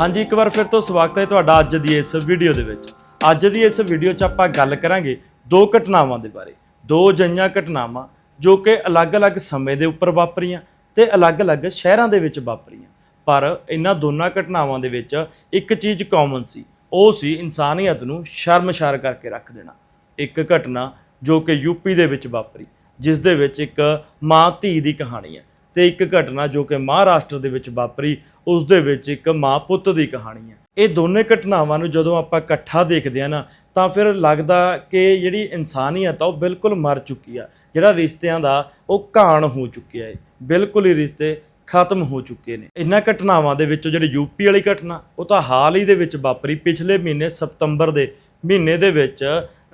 ਹਾਂਜੀ, ਇੱਕ ਵਾਰ ਫਿਰ ਤੋਂ ਸਵਾਗਤ ਹੈ ਤੁਹਾਡਾ ਅੱਜ ਦੀ ਇਸ ਵੀਡੀਓ ਦੇ ਵਿੱਚ। ਅੱਜ ਦੀ ਇਸ ਵੀਡੀਓ 'ਚ ਆਪਾਂ ਗੱਲ ਕਰਾਂਗੇ ਦੋ ਘਟਨਾਵਾਂ ਦੇ ਬਾਰੇ। ਦੋ ਜਈਆਂ ਘਟਨਾਵਾਂ ਜੋ ਕਿ ਅਲੱਗ-ਅਲੱਗ ਸਮੇਂ ਦੇ ਉੱਪਰ ਵਾਪਰੀਆਂ ਤੇ ਅਲੱਗ-ਅਲੱਗ ਸ਼ਹਿਰਾਂ ਦੇ ਵਿੱਚ ਵਾਪਰੀਆਂ। ਪਰ ਇਹਨਾਂ ਦੋਨਾਂ ਘਟਨਾਵਾਂ ਦੇ ਵਿੱਚ ਇੱਕ ਚੀਜ਼ ਕਾਮਨ ਸੀ, ਉਹ ਸੀ ਇਨਸਾਨੀਅਤ ਨੂੰ ਸ਼ਰਮਸ਼ਾਰ ਕਰਕੇ ਰੱਖ ਦੇਣਾ। ਇੱਕ ਘਟਨਾ ਜੋ ਕਿ ਯੂਪੀ ਦੇ ਵਿੱਚ ਵਾਪਰੀ, ਜਿਸ ਦੇ ਵਿੱਚ ਇੱਕ ਮਾਂ ਧੀ ਦੀ ਕਹਾਣੀ ਹੈ। ਤੇ ਇੱਕ ਘਟਨਾ ਜੋ ਕਿ ਮਹਾਰਾਸ਼ਟਰ ਦੇ ਵਿੱਚ ਵਾਪਰੀ, ਉਸ ਦੇ ਵਿੱਚ ਇੱਕ ਮਾਂ ਪੁੱਤ ਦੀ ਕਹਾਣੀ ਹੈ। ਇਹ ਦੋਨੇ ਘਟਨਾਵਾਂ ਨੂੰ ਜਦੋਂ ਆਪਾਂ ਇਕੱਠਾ ਦੇਖਦੇ ਆ ਨਾ, ਤਾਂ ਫਿਰ ਲੱਗਦਾ ਕਿ ਜਿਹੜੀ ਇਨਸਾਨੀਅਤ ਆ, ਉਹ ਬਿਲਕੁਲ ਮਰ ਚੁੱਕੀ ਆ। ਜਿਹੜਾ ਰਿਸ਼ਤਿਆਂ ਦਾ, ਉਹ ਘਾਣ ਹੋ ਚੁੱਕਿਆ ਹੈ ਬਿਲਕੁਲ ਹੀ ਰਿਸ਼ਤੇ ਖਤਮ ਹੋ ਚੁੱਕੇ ਨੇ। ਇਹਨਾਂ ਘਟਨਾਵਾਂ ਦੇ ਵਿੱਚੋਂ ਜਿਹੜੀ ਯੂਪੀ ਵਾਲੀ ਘਟਨਾ, ਉਹ ਤਾਂ ਹਾਲ ਹੀ ਦੇ ਵਿੱਚ ਵਾਪਰੀ। ਪਿਛਲੇ ਮਹੀਨੇ ਸਤੰਬਰ ਦੇ ਮਹੀਨੇ ਦੇ ਵਿੱਚ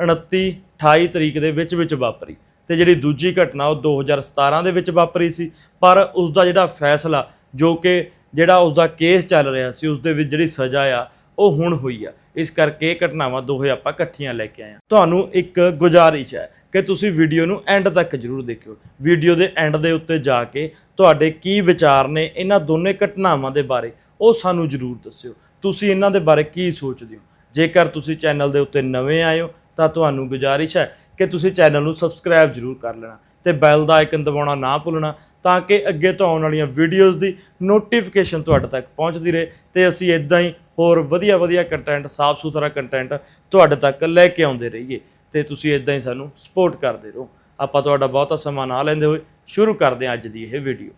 29 28 ਤਰੀਕ ਦੇ ਵਿੱਚ ਵਿੱਚ ਵਾਪਰੀ। ਤੇ ਜਿਹੜੀ ਦੂਜੀ ਘਟਨਾ ਉਹ 2017 ਦੇ ਵਿੱਚ ਵਾਪਰੀ ਸੀ। ਪਰ ਉਸ ਦਾ ਜਿਹੜਾ ਫੈਸਲਾ, ਜੋ ਕਿ ਜਿਹੜਾ ਉਸ ਦਾ ਕੇਸ ਚੱਲ ਰਿਹਾ ਸੀ ਉਸ ਦੇ ਵਿੱਚ ਜਿਹੜੀ ਸਜ਼ਾ ਆ, ਉਹ ਹੁਣ ਹੋਈ ਆ। ਇਸ ਕਰਕੇ ਇਹ ਘਟਨਾਵਾਂ ਦੋਹੇ ਆਪਾਂ ਇਕੱਠੀਆਂ ਲੈ ਕੇ ਆਏ ਹਾਂ। ਤੁਹਾਨੂੰ ਇੱਕ ਗੁਜ਼ਾਰਿਸ਼ ਹੈ ਕਿ ਤੁਸੀਂ ਵੀਡੀਓ ਨੂੰ ਐਂਡ ਤੱਕ ਜਰੂਰ ਦੇਖਿਓ। ਵੀਡੀਓ ਦੇ ਐਂਡ ਦੇ ਉੱਤੇ ਜਾ ਕੇ ਤੁਹਾਡੇ ਕੀ ਵਿਚਾਰ ਨੇ ਇਹਨਾਂ ਦੋਨੇ ਘਟਨਾਵਾਂ ਦੇ ਬਾਰੇ, ਉਹ ਸਾਨੂੰ ਜਰੂਰ ਦੱਸਿਓ। ਤੁਸੀਂ ਇਹਨਾਂ ਦੇ ਬਾਰੇ ਕੀ ਸੋਚਦੇ ਹੋ? ਜੇਕਰ ਤੁਸੀਂ ਚੈਨਲ ਦੇ ਉੱਤੇ ਨਵੇਂ ਆਏ ਹੋ ਤਾਂ ਤੁਹਾਨੂੰ ਗੁਜ਼ਾਰਿਸ਼ ਹੈ ਕਿ ਤੁਸੀਂ ਚੈਨਲ ਨੂੰ ਸਬਸਕ੍ਰਾਈਬ ਜਰੂਰ ਕਰ ਲੈਣਾ ਤੇ ਬੈਲ ਦਾ ਆਈਕਨ ਦਬਾਉਣਾ ਨਾ ਭੁੱਲਣਾ ਤਾਂ ਕਿ ਅੱਗੇ ਤੋਂ ਆਉਣ ਵਾਲੀਆਂ ਵੀਡੀਓਜ਼ ਦੀ ਨੋਟੀਫਿਕੇਸ਼ਨ ਤੁਹਾਡੇ ਤੱਕ ਪਹੁੰਚਦੀ ਰਹੇ ਤੇ ਅਸੀਂ ਇਦਾਂ ਹੀ ਹੋਰ ਵਧੀਆ ਵਧੀਆ ਕੰਟੈਂਟ ਸਾਫ਼ ਸੁਥਰਾ ਕੰਟੈਂਟ ਤੁਹਾਡੇ ਤੱਕ ਲੈ ਕੇ ਆਉਂਦੇ ਰਹੀਏ ਤੇ ਤੁਸੀਂ ਇਦਾਂ ਹੀ ਸਾਨੂੰ ਸਪੋਰਟ ਕਰਦੇ ਰਹੋ। ਆਪਾਂ ਤੁਹਾਡਾ ਬਹੁਤਾ ਸਮਾਂ ਨਾ ਲੈਂਦੇ ਹੋਏ ਸ਼ੁਰੂ ਕਰਦੇ ਹਾਂ ਅੱਜ ਦੀ ਇਹ ਵੀਡੀਓ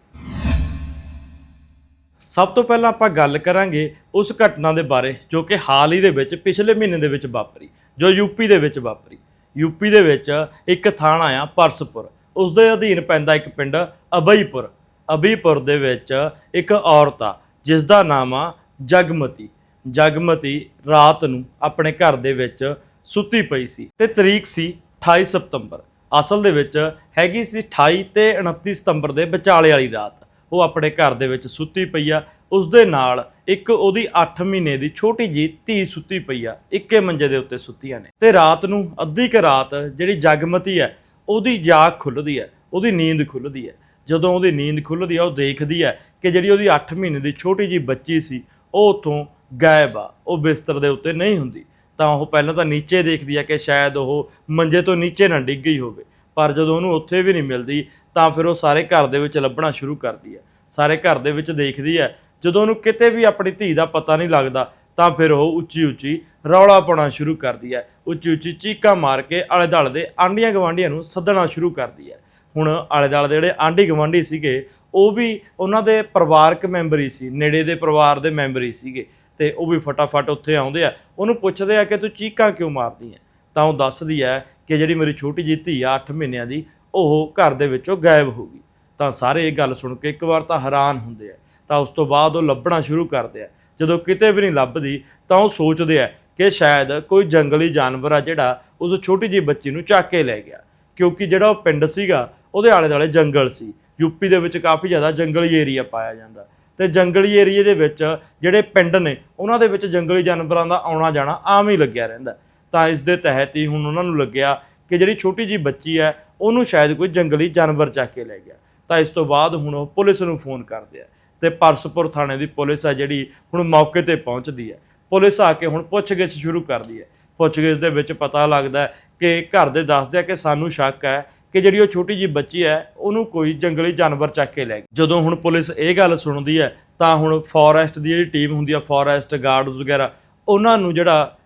ਸਭ ਤੋਂ ਪਹਿਲਾਂ ਆਪਾਂ ਗੱਲ ਕਰਾਂਗੇ ਉਸ ਘਟਨਾ ਦੇ ਬਾਰੇ ਜੋ ਕਿ ਹਾਲ ਹੀ ਦੇ ਵਿੱਚ ਪਿਛਲੇ ਮਹੀਨੇ ਦੇ ਵਿੱਚ ਵਾਪਰੀ। ਜੋ ਯੂਪੀ ਦੇ ਵਿੱਚ ਵਾਪਰੀ। ਯੂਪੀ ਦੇ ਵਿੱਚ ਇੱਕ ਥਾਣਾ ਆ ਪਰਸਪੁਰ। ਉਸ ਦੇ ਅਧੀਨ ਪੈਂਦਾ ਇੱਕ ਪਿੰਡ ਅਬਈਪੁਰ। ਅਬਈਪੁਰ ਦੇ ਵਿੱਚ ਇੱਕ ਔਰਤ ਆ ਜਿਸ ਦਾ ਨਾਮ ਆ ਜਗਮਤੀ। ਜਗਮਤੀ ਰਾਤ ਨੂੰ ਆਪਣੇ ਘਰ ਦੇ ਵਿੱਚ ਸੁੱਤੀ ਪਈ ਸੀ ਤੇ ਤਰੀਕ ਸੀ 28 ਸਤੰਬਰ। ਅਸਲ ਦੇ ਵਿੱਚ ਹੈਗੀ ਸੀ 28 ਤੇ 29 ਸਤੰਬਰ ਦੇ ਵਿਚਾਲੇ ਵਾਲੀ ਰਾਤ। ਉਹ ਆਪਣੇ ਘਰ ਦੇ ਵਿੱਚ ਸੁੱਤੀ ਪਈ ਆ ਉਸ ਦੇ ਨਾਲ ਇੱਕ ਉਹਦੀ 8 ਮਹੀਨੇ ਦੀ ਛੋਟੀ ਜੀ ਧੀ ਸੁੱਤੀ ਪਈ ਆ, ਇੱਕੇ ਮੰਜੇ ਦੇ ਉੱਤੇ ਸੁੱਤੀਆਂ ਨੇ। ਤੇ ਰਾਤ ਨੂੰ ਅੱਧੀ ਕੁ ਰਾਤ ਜਿਹੜੀ ਜਗਮਤੀ ਹੈ, ਉਹਦੀ ਜਾਗ ਖੁੱਲਦੀ ਹੈ, ਉਹਦੀ ਨੀਂਦ ਖੁੱਲਦੀ ਹੈ। ਜਦੋਂ ਉਹਦੀ ਨੀਂਦ ਖੁੱਲਦੀ ਆ ਉਹ ਦੇਖਦੀ ਹੈ ਕਿ ਜਿਹੜੀ ਉਹਦੀ 8 ਮਹੀਨੇ ਦੀ ਛੋਟੀ ਜੀ ਬੱਚੀ ਸੀ, ਉਹ ਉਥੋਂ ਗਾਇਬ ਆ, ਉਹ ਬਿਸਤਰ ਦੇ ਉੱਤੇ ਨਹੀਂ ਹੁੰਦੀ। ਤਾਂ ਉਹ ਪਹਿਲਾਂ ਤਾਂ ਨੀਚੇ ਦੇਖਦੀ ਆ ਕਿ ਸ਼ਾਇਦ ਉਹ ਮੰਜੇ ਤੋਂ ਨੀਚੇ ਨਾ ਡਿੱਗ ਗਈ ਹੋਵੇ। ਪਰ ਜਦੋਂ ਉਹਨੂੰ ਉੱਥੇ ਵੀ ਨਹੀਂ ਮਿਲਦੀ, ਤਾਂ ਫਿਰ ਉਹ ਸਾਰੇ ਘਰ ਦੇ ਵਿੱਚ ਲੱਭਣਾ ਸ਼ੁਰੂ ਕਰਦੀ ਹੈ। ਸਾਰੇ ਘਰ ਦੇ ਵਿੱਚ ਦੇਖਦੀ ਹੈ ਜਦੋਂ ਉਹਨੂੰ ਕਿਤੇ ਵੀ ਆਪਣੀ ਧੀ ਦਾ ਪਤਾ ਨਹੀਂ ਲੱਗਦਾ, ਤਾਂ ਫਿਰ ਉਹ ਉੱਚੀ ਉੱਚੀ ਰੌਲਾ ਪਾਉਣਾ ਸ਼ੁਰੂ ਕਰਦੀ ਹੈ। ਉੱਚੀ ਉੱਚੀ ਚੀਕਾਂ ਮਾਰ ਕੇ ਆਲੇ ਦੁਆਲੇ ਦੇ ਆਂਡੀਆਂ ਗਵਾਂਡੀਆਂ ਨੂੰ ਸੱਦਣਾ ਸ਼ੁਰੂ ਕਰਦੀ ਹੈ। ਹੁਣ ਆਲੇ ਦੁਆਲੇ ਦੇ ਜਿਹੜੇ ਆਂਢੀ ਗਵਾਂਢੀ ਸੀਗੇ, ਉਹ ਵੀ ਉਹਨਾਂ ਦੇ ਪਰਿਵਾਰਕ ਮੈਂਬਰ ਹੀ ਸੀ, ਨੇੜੇ ਦੇ ਪਰਿਵਾਰ ਦੇ ਮੈਂਬਰ ਹੀ ਸੀਗੇ, ਤੇ ਉਹ ਵੀ ਫਟਾਫਟ ਉੱਥੇ ਆਉਂਦੇ ਆ। ਉਹਨੂੰ ਪੁੱਛਦੇ ਆ ਕਿ ਤੂੰ ਚੀਕਾਂ ਕਿਉਂ ਮਾਰਦੀ ਹੈ? ਤਾਂ ਉਹ ਦੱਸਦੀ ਹੈ ਕਿ ਜਿਹੜੀ ਮੇਰੀ ਛੋਟੀ ਜਿਹੀ ਧੀ ਆ 8 ਮਹੀਨਿਆਂ ਦੀ, ਉਹ ਘਰ ਦੇ ਵਿੱਚੋਂ ਗਾਇਬ ਹੋ ਗਈ। ਤਾਂ ਸਾਰੇ ਇਹ ਗੱਲ ਸੁਣ ਕੇ ਇੱਕ ਵਾਰ ਤਾਂ ਹੈਰਾਨ ਹੁੰਦੇ ਆ। ਤਾਂ ਉਸ ਤੋਂ ਬਾਅਦ ਉਹ ਲੱਭਣਾ ਸ਼ੁਰੂ ਕਰਦੇ ਆ। ਜਦੋਂ ਕਿਤੇ ਵੀ ਨਹੀਂ ਲੱਭਦੀ, ਤਾਂ ਉਹ ਸੋਚਦੇ ਆ ਕਿ ਸ਼ਾਇਦ ਕੋਈ ਜੰਗਲੀ ਜਾਨਵਰ ਆ ਜਿਹੜਾ ਉਸ ਛੋਟੀ ਜਿਹੀ ਬੱਚੀ ਨੂੰ ਚੱਕ ਕੇ ਲੈ ਗਿਆ। ਕਿਉਂਕਿ ਜਿਹੜਾ ਉਹ ਪਿੰਡ ਸੀਗਾ, ਉਹਦੇ ਆਲੇ ਦੁਆਲੇ ਜੰਗਲ ਸੀ। ਯੂਪੀ ਦੇ ਵਿੱਚ ਕਾਫੀ ਜ਼ਿਆਦਾ ਜੰਗਲੀ ਏਰੀਆ ਪਾਇਆ ਜਾਂਦਾ। ਤੇ ਜੰਗਲੀ ਏਰੀਏ ਦੇ ਵਿੱਚ ਜਿਹੜੇ ਪਿੰਡ ਨੇ, ਉਹਨਾਂ ਦੇ ਵਿੱਚ ਜੰਗਲੀ ਜਾਨਵਰਾਂ ਦਾ ਆਉਣਾ ਜਾਣਾ ਆਮ ਹੀ ਲੱਗਿਆ ਰਹਿੰਦਾ। ਤਾਂ ਇਸ ਦੇ ਤਹਿਤ ਹੀ ਹੁਣ ਉਹਨਾਂ ਨੂੰ ਲੱਗਿਆ ਕਿ ਜਿਹੜੀ ਛੋਟੀ ਜੀ ਬੱਚੀ ਹੈ, ਉਹਨੂੰ ਸ਼ਾਇਦ ਕੋਈ ਜੰਗਲੀ ਜਾਨਵਰ ਚੱਕ ਕੇ ਲੈ ਗਿਆ। ਤਾਂ ਇਸ ਤੋਂ ਬਾਅਦ ਹੁਣ ਉਹ ਪੁਲਿਸ ਨੂੰ ਫੋਨ ਕਰਦੇ ਆ। ਤੇ ਪਰਸਪੁਰ ਥਾਣੇ ਦੀ ਪੁਲਿਸ ਆ ਜਿਹੜੀ ਹੁਣ ਮੌਕੇ ਤੇ ਪਹੁੰਚਦੀ ਹੈ। ਪੁਲਿਸ ਆ ਕੇ ਹੁਣ ਪੁੱਛਗਿੱਛ ਸ਼ੁਰੂ ਕਰਦੀ ਹੈ। ਪੁੱਛਗਿੱਛ ਦੇ ਵਿੱਚ ਪਤਾ ਲੱਗਦਾ ਕਿ ਘਰ ਦੇ ਦੱਸਦੇ ਆ ਕਿ ਸਾਨੂੰ ਸ਼ੱਕ ਹੈ ਕਿ ਜਿਹੜੀ ਉਹ ਛੋਟੀ ਜੀ ਬੱਚੀ ਹੈ, ਉਹਨੂੰ ਕੋਈ ਜੰਗਲੀ ਜਾਨਵਰ ਚੱਕ ਕੇ ਲੈ ਗਿਆ ਜਦੋਂ ਹੁਣ ਪੁਲਿਸ ਇਹ ਗੱਲ ਸੁਣਦੀ ਹੈ, ਤਾਂ ਹੁਣ ਫੋਰੈਸਟ ਦੀ ਜਿਹੜੀ ਟੀਮ ਹੁੰਦੀ ਆ, ਫੋਰੈਸਟ ਗਾਰਡਸ ਵਗੈਰਾ, ਉਹਨਾਂ ਨੂੰ ਜਿਹੜਾ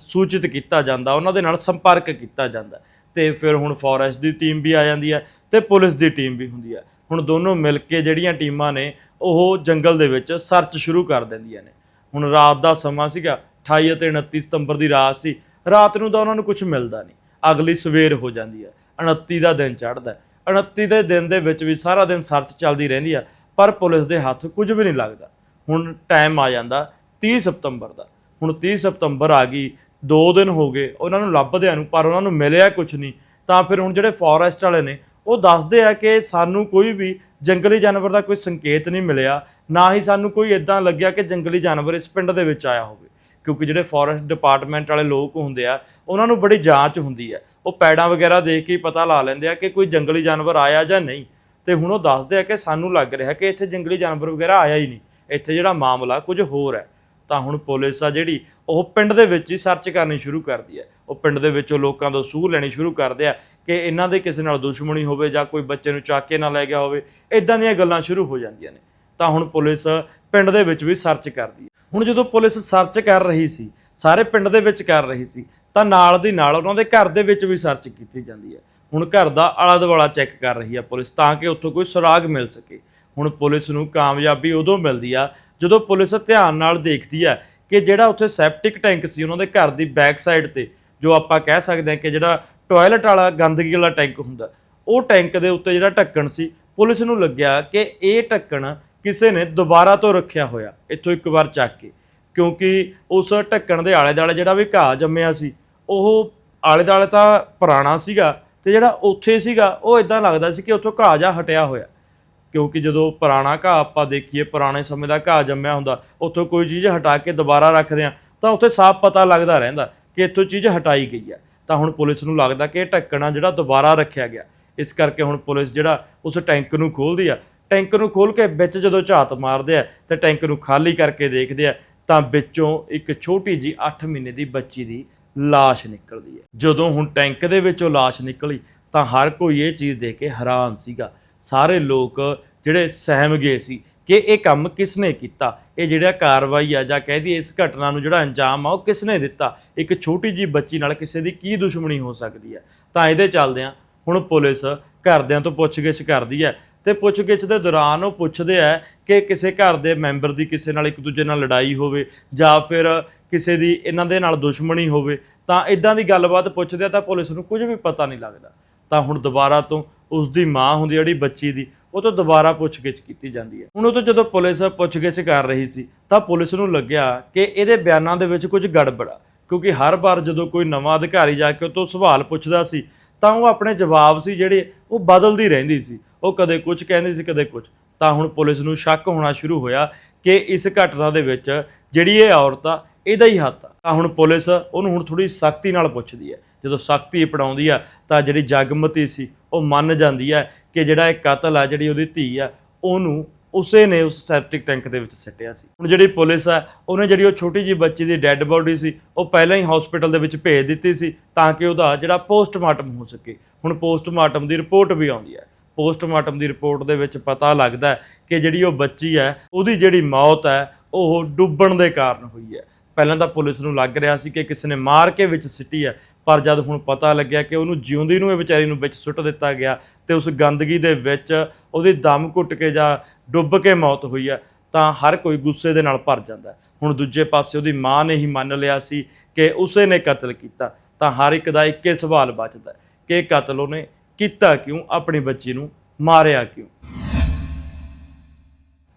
ਸੂਚਿਤ ਕੀਤਾ ਜਾਂਦਾ, ਉਹਨਾਂ ਦੇ ਨਾਲ ਸੰਪਰਕ ਕੀਤਾ ਜਾਂਦਾ ਤੇ ਫਿਰ ਹੁਣ ਫੋਰੈਸਟ ਦੀ ਟੀਮ ਵੀ ਆ ਜਾਂਦੀ ਹੈ ਤੇ ਪੁਲਿਸ ਦੀ ਟੀਮ ਵੀ ਹੁੰਦੀ ਹੈ। ਹੁਣ ਦੋਨੋਂ ਮਿਲ ਕੇ ਜਿਹੜੀਆਂ ਟੀਮਾਂ ਨੇ, ਉਹ ਜੰਗਲ ਦੇ ਵਿੱਚ ਸਰਚ ਸ਼ੁਰੂ ਕਰ ਦਿੰਦੀਆਂ ਨੇ। ਹੁਣ ਰਾਤ ਦਾ ਸਮਾਂ ਸੀਗਾ 28 ਅਤੇ 29 ਸਤੰਬਰ ਦੀ ਰਾਤ ਸੀ। ਰਾਤ ਨੂੰ ਤਾਂ ਉਹਨਾਂ ਨੂੰ ਕੁਝ ਮਿਲਦਾ ਨਹੀਂ। ਅਗਲੀ ਸਵੇਰ ਹੋ ਜਾਂਦੀ ਹੈ। 29 ਦਾ ਦਿਨ ਚੜ੍ਹਦਾ ਹੈ। 29 ਦੇ ਦਿਨ ਦੇ ਵਿੱਚ ਵੀ ਸਾਰਾ ਦਿਨ ਸਰਚ ਚੱਲਦੀ ਰਹਿੰਦੀ ਆ ਪਰ ਪੁਲਿਸ ਦੇ ਹੱਥ ਕੁਝ ਵੀ ਨਹੀਂ ਲੱਗਦਾ। ਹੁਣ ਟਾਈਮ ਆ ਜਾਂਦਾ 30 ਸਤੰਬਰ ਦਾ। ਹੁਣ 30 ਸਤੰਬਰ ਆ ਗਈ 2 ਦਿਨ ਹੋ ਗਏ, ਉਹਨਾਂ ਨੂੰ ਲੱਭਦਿਆਂ ਨੂੰ, ਪਰ ਉਹਨਾਂ ਨੂੰ ਮਿਲਿਆ ਕੁਝ ਨਹੀਂ। ਤਾਂ ਫਿਰ ਹੁਣ ਜਿਹੜੇ ਫੋਰੈਸਟ ਵਾਲੇ ਨੇ ਉਹ ਦੱਸਦੇ ਆ ਕਿ ਸਾਨੂੰ ਕੋਈ ਵੀ ਜੰਗਲੀ ਜਾਨਵਰ ਦਾ ਕੋਈ ਸੰਕੇਤ ਨਹੀਂ ਮਿਲਿਆ, ਨਾ ਹੀ ਸਾਨੂੰ ਕੋਈ ਇਦਾਂ ਲੱਗਿਆ ਕਿ ਜੰਗਲੀ ਜਾਨਵਰ ਇਸ ਪਿੰਡ ਦੇ ਵਿੱਚ ਆਇਆ ਹੋਵੇ। ਕਿਉਂਕਿ ਜਿਹੜੇ ਫੋਰੈਸਟ ਡਿਪਾਰਟਮੈਂਟ ਵਾਲੇ ਲੋਕ ਹੁੰਦੇ ਆ, ਉਹਨਾਂ ਨੂੰ ਬੜੀ ਜਾਂਚ ਹੁੰਦੀ ਹੈ ਉਹ ਪੈੜਾਂ ਵਗੈਰਾ ਦੇਖ ਕੇ ਪਤਾ ਲਾ ਲੈਂਦੇ ਆ ਕਿ ਕੋਈ ਜੰਗਲੀ ਜਾਨਵਰ ਆਇਆ ਜਾਂ ਨਹੀਂ। ਤੇ ਹੁਣ ਉਹ ਦੱਸਦੇ ਆ ਕਿ ਸਾਨੂੰ ਲੱਗ ਰਿਹਾ ਕਿ ਇੱਥੇ ਜੰਗਲੀ ਜਾਨਵਰ ਵਗੈਰਾ ਆਇਆ ਹੀ ਨਹੀਂ। ਇੱਥੇ ਜਿਹੜਾ ਮਾਮਲਾ ਕੁਝ ਹੋਰ ਹੈ। ਤਾਂ ਹੁਣ ਪੁਲਿਸ ਆ ਜਿਹੜੀ, ਉਹ ਪਿੰਡ ਦੇ ਵਿੱਚ ਹੀ ਸਰਚ ਕਰਨੀ ਸ਼ੁਰੂ ਕਰਦੀ ਹੈ। ਉਹ ਪਿੰਡ ਦੇ ਵਿੱਚੋਂ ਲੋਕਾਂ ਤੋਂ ਸੂਹ ਲੈਣੀ ਸ਼ੁਰੂ ਕਰਦੇ ਆ ਕਿ ਇਹਨਾਂ ਦੇ ਕਿਸੇ ਨਾਲ ਦੁਸ਼ਮਣੀ ਹੋਵੇ ਜਾਂ ਕੋਈ ਬੱਚੇ ਨੂੰ ਚੱਕ ਕੇ ਨਾ ਲੈ ਗਿਆ ਹੋਵੇ ਇਦਾਂ ਦੀਆਂ ਗੱਲਾਂ ਸ਼ੁਰੂ ਹੋ ਜਾਂਦੀਆਂ ਨੇ। ਤਾਂ ਹੁਣ ਪੁਲਿਸ ਪਿੰਡ ਦੇ ਵਿੱਚ ਵੀ ਸਰਚ ਕਰਦੀ ਹੈ। ਹੁਣ ਜਦੋਂ ਪੁਲਿਸ ਸਰਚ ਕਰ ਰਹੀ ਸੀ, ਸਾਰੇ ਪਿੰਡ ਦੇ ਵਿੱਚ ਕਰ ਰਹੀ ਸੀ, ਤਾਂ ਨਾਲ ਦੀ ਨਾਲ ਉਹਨਾਂ ਦੇ ਘਰ ਦੇ ਵਿੱਚ ਵੀ ਸਰਚ ਕੀਤੀ ਜਾਂਦੀ ਹੈ। ਹੁਣ ਘਰ ਦਾ ਆਲਾ ਦੁਆਲਾ ਚੈੱਕ ਕਰ ਰਹੀ ਹੈ ਪੁਲਿਸ ਤਾਂ ਕਿ ਉੱਥੋਂ ਕੋਈ ਸੁਰਾਗ ਮਿਲ ਸਕੇ। ਹੁਣ ਪੁਲਿਸ ਨੂੰ ਕਾਮਯਾਬੀ ਉਦੋਂ ਮਿਲਦੀ ਆ ਜਦੋਂ ਪੁਲਿਸ ਧਿਆਨ ਨਾਲ ਦੇਖਦੀ ਹੈ ਕਿ ਜਿਹੜਾ ਉੱਥੇ ਸੈਪਟਿਕ ਟੈਂਕ ਸੀ ਉਹਨਾਂ ਦੇ ਘਰ ਦੀ ਬੈਕ ਸਾਈਡ ਤੇ, ਜੋ ਆਪਾਂ ਕਹਿ ਸਕਦੇ ਹਾਂ ਕਿ ਜਿਹੜਾ ਟਾਇਲਟ ਵਾਲਾ, ਗੰਦਗੀ ਵਾਲਾ ਟੈਂਕ ਹੁੰਦਾ, ਉਹ ਟੈਂਕ ਦੇ ਉੱਤੇ ਜਿਹੜਾ ਢੱਕਣ ਸੀ, ਪੁਲਿਸ ਨੂੰ ਲੱਗਿਆ ਕਿ ਇਹ ਢੱਕਣ ਕਿਸੇ ਨੇ ਦੁਬਾਰਾ ਤੋਂ ਰੱਖਿਆ ਹੋਇਆ, ਇੱਥੋਂ ਇੱਕ ਵਾਰ ਚੱਕ ਕੇ। ਕਿਉਂਕਿ ਉਸ ਢੱਕਣ ਦੇ ਆਲੇ ਦੁਆਲੇ ਜਿਹੜਾ ਵੀ ਘਾਹ ਜੰਮਿਆ ਸੀ, ਉਹ ਆਲੇ ਦੁਆਲੇ ਤਾਂ ਪੁਰਾਣਾ ਸੀਗਾ ਤੇ ਜਿਹੜਾ ਉੱਥੇ ਸੀਗਾ, ਉਹ ਇਦਾਂ ਲੱਗਦਾ ਸੀ ਕਿ ਉੱਥੋਂ ਘਾਹ ਜਾ ਹਟਿਆ ਹੋਇਆ। ਕਿਉਂਕਿ ਜਦੋਂ ਪੁਰਾਣਾ ਘਾਹ ਆਪਾਂ ਦੇਖੀਏ, ਪੁਰਾਣੇ ਸਮੇਂ ਦਾ ਘਾਹ ਜੰਮਿਆ ਹੁੰਦਾ, ਉੱਥੋਂ ਕੋਈ ਚੀਜ਼ ਹਟਾ ਕੇ ਦੁਬਾਰਾ ਰੱਖਦੇ ਆ ਤਾਂ ਉੱਥੇ ਸਾਫ਼ ਪਤਾ ਲੱਗਦਾ ਰਹਿੰਦਾ ਕਿ ਇੱਥੋਂ ਚੀਜ਼ ਹਟਾਈ ਗਈ ਹੈ। ਤਾਂ ਹੁਣ ਪੁਲਿਸ ਨੂੰ ਲੱਗਦਾ ਕਿ ਇਹ ਢੱਕਣਾ ਜਿਹੜਾ ਦੁਬਾਰਾ ਰੱਖਿਆ ਗਿਆ। ਇਸ ਕਰਕੇ ਹੁਣ ਪੁਲਿਸ ਜਿਹੜਾ ਉਸ ਟੈਂਕ ਨੂੰ ਖੋਲਦੀ ਆ। ਟੈਂਕ ਨੂੰ ਖੋਲ ਕੇ ਵਿੱਚ ਜਦੋਂ ਝਾਤ ਮਾਰਦੇ ਆ ਤੇ ਟੈਂਕ ਨੂੰ ਖਾਲੀ ਕਰਕੇ ਦੇਖਦੇ ਆ, ਤਾਂ ਵਿੱਚੋਂ ਇੱਕ ਛੋਟੀ ਜੀ 8 ਮਹੀਨੇ ਦੀ ਬੱਚੀ ਦੀ ਲਾਸ਼ ਨਿਕਲਦੀ ਹੈ। ਜਦੋਂ ਹੁਣ ਟੈਂਕ ਦੇ ਵਿੱਚੋਂ ਲਾਸ਼ ਨਿਕਲੀ, ਤਾਂ ਹਰ ਕੋਈ ਇਹ ਚੀਜ਼ ਦੇਖ ਕੇ ਹੈਰਾਨ ਸੀਗਾ ਸਾਰੇ ਲੋਕ ਜਿਹੜੇ ਸਹਿਮ ਗਏ ਸੀ ਕਿ ਇਹ ਕੰਮ ਕਿਸਨੇ ਕੀਤਾ, ਇਹ ਜਿਹੜਾ ਕਾਰਵਾਈ ਆ ਜਾਂ ਕਹਿ ਦਈਏ ਇਸ ਘਟਨਾ ਨੂੰ ਜਿਹੜਾ ਅੰਜਾਮ ਆ, ਉਹ ਕਿਸਨੇ ਦਿੱਤਾ? ਇੱਕ ਛੋਟੀ ਜੀ ਬੱਚੀ ਨਾਲ ਕਿਸੇ ਦੀ ਕੀ ਦੁਸ਼ਮਣੀ ਹੋ ਸਕਦੀ ਹੈ? ਤਾਂ ਇਹਦੇ ਚੱਲਦਿਆਂ ਹੁਣ ਪੁਲਿਸ ਘਰਦਿਆਂ ਤੋਂ ਪੁੱਛਗਿੱਛ ਕਰਦੀ ਹੈ ਤੇ ਪੁੱਛਗਿੱਛ ਦੇ ਦੌਰਾਨ ਉਹ ਪੁੱਛਦੇ ਆ ਕਿ ਕਿਸੇ ਘਰ ਦੇ ਮੈਂਬਰ ਦੀ ਕਿਸੇ ਨਾਲ ਇੱਕ ਦੂਜੇ ਨਾਲ ਲੜਾਈ ਹੋਵੇ ਜਾਂ ਫਿਰ ਕਿਸੇ ਦੀ ਇਹਨਾਂ ਦੇ ਨਾਲ ਦੁਸ਼ਮਣੀ ਹੋਵੇ, ਤਾਂ ਇਦਾਂ ਦੀ ਗੱਲਬਾਤ ਪੁੱਛਦੇ ਆ ਤਾਂ ਪੁਲਿਸ ਨੂੰ ਕੁਝ ਵੀ ਪਤਾ ਨਹੀਂ ਲੱਗਦਾ। ਤਾਂ ਹੁਣ ਦੁਬਾਰਾ ਤੋਂ ਉਸ ਦੀ ਮਾਂ ਹੁੰਦੀ ਜਿਹੜੀ ਬੱਚੀ ਦੀ, ਉਹ ਤੋਂ ਦੁਬਾਰਾ ਪੁੱਛਗਿੱਛ ਕੀਤੀ ਜਾਂਦੀ ਹੈ ਹੁਣ ਉਹ ਤੋਂ ਜਦੋਂ ਪੁਲਿਸ ਪੁੱਛਗਿੱਛ ਕਰ ਰਹੀ ਸੀ, ਤਾਂ ਪੁਲਿਸ ਨੂੰ ਲੱਗਿਆ ਕਿ ਇਹਦੇ ਬਿਆਨਾਂ ਦੇ ਵਿੱਚ ਕੁਝ ਗੜਬੜਾ ਕਿਉਂਕਿ ਹਰ ਵਾਰ ਜਦੋਂ ਕੋਈ ਨਵਾਂ ਅਧਿਕਾਰੀ ਜਾ ਕੇ ਉਹ ਤੋਂ ਸਵਾਲ ਪੁੱਛਦਾ ਸੀ, ਤਾਂ ਉਹ ਆਪਣੇ ਜਵਾਬ ਸੀ ਜਿਹੜੇ ਉਹ ਬਦਲਦੀ ਰਹਿੰਦੀ ਸੀ। ਉਹ ਕਦੇ ਕੁਝ ਕਹਿੰਦੀ ਸੀ, ਕਦੇ ਕੁਝ। ਤਾਂ ਹੁਣ ਪੁਲਿਸ ਨੂੰ ਸ਼ੱਕ ਹੋਣਾ ਸ਼ੁਰੂ ਹੋਇਆ ਕਿ ਇਸ ਘਟਨਾ ਦੇ ਵਿੱਚ ਜਿਹੜੀ ਇਹ ਔਰਤ ਆ, ਇਹਦਾ ਹੀ ਹੱਥ ਆ। ਤਾਂ ਹੁਣ ਪੁਲਿਸ ਉਹਨੂੰ ਹੁਣ ਥੋੜੀ ਸਖਤੀ ਨਾਲ ਪੁੱਛਦੀ ਹੈ ਜਦੋਂ ਸਖਤੀ ਅਪਣਾਉਂਦੀ ਆ, ਤਾਂ ਜਿਹੜੀ ਜਗਮਤੀ ਸੀ ਉਹ ਮੰਨ ਜਾਂਦੀ ਹੈ ਕਿ ਜਿਹੜਾ ਇਹ ਕਤਲ ਆ, ਜਿਹੜੀ ਉਹਦੀ ਧੀ ਆ, ਉਹਨੂੰ ਉਸੇ ਨੇ ਉਸ ਸੈਪਟਿਕ ਟੈਂਕ ਦੇ ਵਿੱਚ ਸਿੱਟਿਆ ਸੀ। ਹੁਣ ਜਿਹੜੀ ਪੁਲਿਸ ਆ, ਉਹਨੇ ਜਿਹੜੀ ਉਹ ਛੋਟੀ ਜੀ ਬੱਚੀ ਦੀ ਡੈੱਡ ਬੋਡੀ ਸੀ, ਉਹ ਪਹਿਲਾਂ ਹੀ ਹਸਪੀਟਲ ਦੇ ਵਿੱਚ ਭੇਜ ਦਿੱਤੀ ਸੀ ਤਾਂ ਕਿ ਉਹਦਾ ਜਿਹੜਾ ਪੋਸਟਮਾਰਟਮ ਹੋ ਸਕੇ। ਹੁਣ ਪੋਸਟਮਾਰਟਮ ਦੀ ਰਿਪੋਰਟ ਵੀ ਆਉਂਦੀ ਹੈ। ਪੋਸਟਮਾਰਟਮ ਦੀ ਰਿਪੋਰਟ ਦੇ ਵਿੱਚ ਪਤਾ ਲੱਗਦਾ ਕਿ ਜਿਹੜੀ ਉਹ ਬੱਚੀ ਹੈ, ਉਹਦੀ ਜਿਹੜੀ ਮੌਤ ਹੈ, ਉਹ ਡੁੱਬਣ ਦੇ ਕਾਰਨ ਹੋਈ ਹੈ। ਪਹਿਲਾਂ ਤਾਂ ਪੁਲਿਸ ਨੂੰ ਲੱਗ ਰਿਹਾ ਸੀ ਕਿ ਕਿਸੇ ਨੇ ਮਾਰ ਕੇ ਵਿੱਚ ਸਿੱਟੀ ਹੈ, ਪਰ ਜਦ ਹੁਣ ਪਤਾ ਲੱਗਿਆ ਕਿ ਉਹਨੂੰ ਜਿਉਂਦੀ ਨੂੰ ਇਹ ਵਿਚਾਰੀ ਨੂੰ ਵਿੱਚ ਸੁੱਟ ਦਿੱਤਾ ਗਿਆ ਤੇ ਉਸ ਗੰਦਗੀ ਦੇ ਵਿੱਚ ਉਹਦੀ ਦਮ ਘੁੱਟ ਕੇ ਜਾਂ ਡੁੱਬ ਕੇ ਮੌਤ ਹੋਈ ਹੈ, ਤਾਂ ਹਰ ਕੋਈ ਗੁੱਸੇ ਦੇ ਨਾਲ ਭਰ ਜਾਂਦਾ ਹੁਣ ਦੂਜੇ ਪਾਸੇ ਉਹਦੀ ਮਾਂ ਨੇ ਹੀ ਮੰਨ ਲਿਆ ਸੀ ਕਿ ਉਸੇ ਨੇ ਕਤਲ ਕੀਤਾ, ਤਾਂ ਹਰ ਇੱਕ ਦਾ ਇੱਕੇ ਸਵਾਲ ਬਚਦਾ ਕਿ ਕਤਲ ਉਹਨੇ ਕੀਤਾ ਕਿਉਂ, ਆਪਣੀ ਬੱਚੀ ਨੂੰ ਮਾਰਿਆ ਕਿਉਂ?